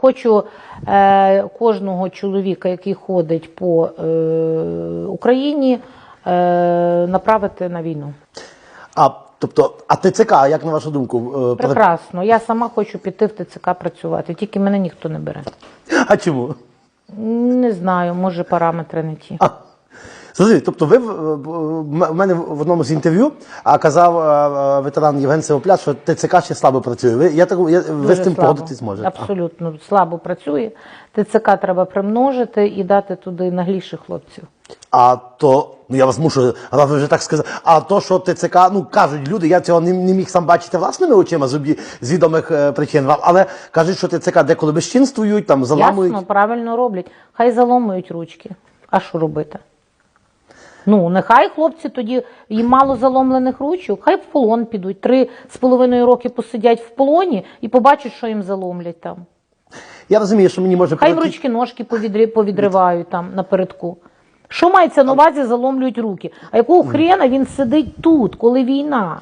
хочу е, кожного чоловіка, який ходить по е, Україні, е, направити на війну. А тобто, а ТЦК, як на вашу думку, е, Прекрасно. Я сама хочу піти в ТЦК працювати, тільки мене ніхто не бере. а чому? Не знаю, може параметри не ті. А, Зрозуміло. Тобто, ви в- в в мене в одному з інтерв'ю а, казав е, е, ветеран Євген Севопляс, що ТЦК ще слабо працює. Ви, я так, я, ви з тим слабо. погодитись можете? Абсолютно слабо працює. ТЦК треба примножити і дати туди нагліших хлопців. А то, ну я вас мушу, а ви вже так сказали. А то, що ТЦК, ну кажуть люди, я цього не, не міг сам бачити власними очима з, обі- з відомих е, причин. вам, Але кажуть, що ТЦК деколи безчинствують, там заламують. Ясно, правильно роблять. Хай заломують ручки. А що робити? Ну, нехай хлопці тоді їм мало заломлених ручок, хай в полон підуть. Три з половиною роки посидять в полоні і побачать, що їм заломлять там. Я розумію, що мені може Хай в прилетіти- ручки ножки повідри- повідривають там напередку. Що мається на увазі, заломлюють руки? А якого хрена він сидить тут, коли війна?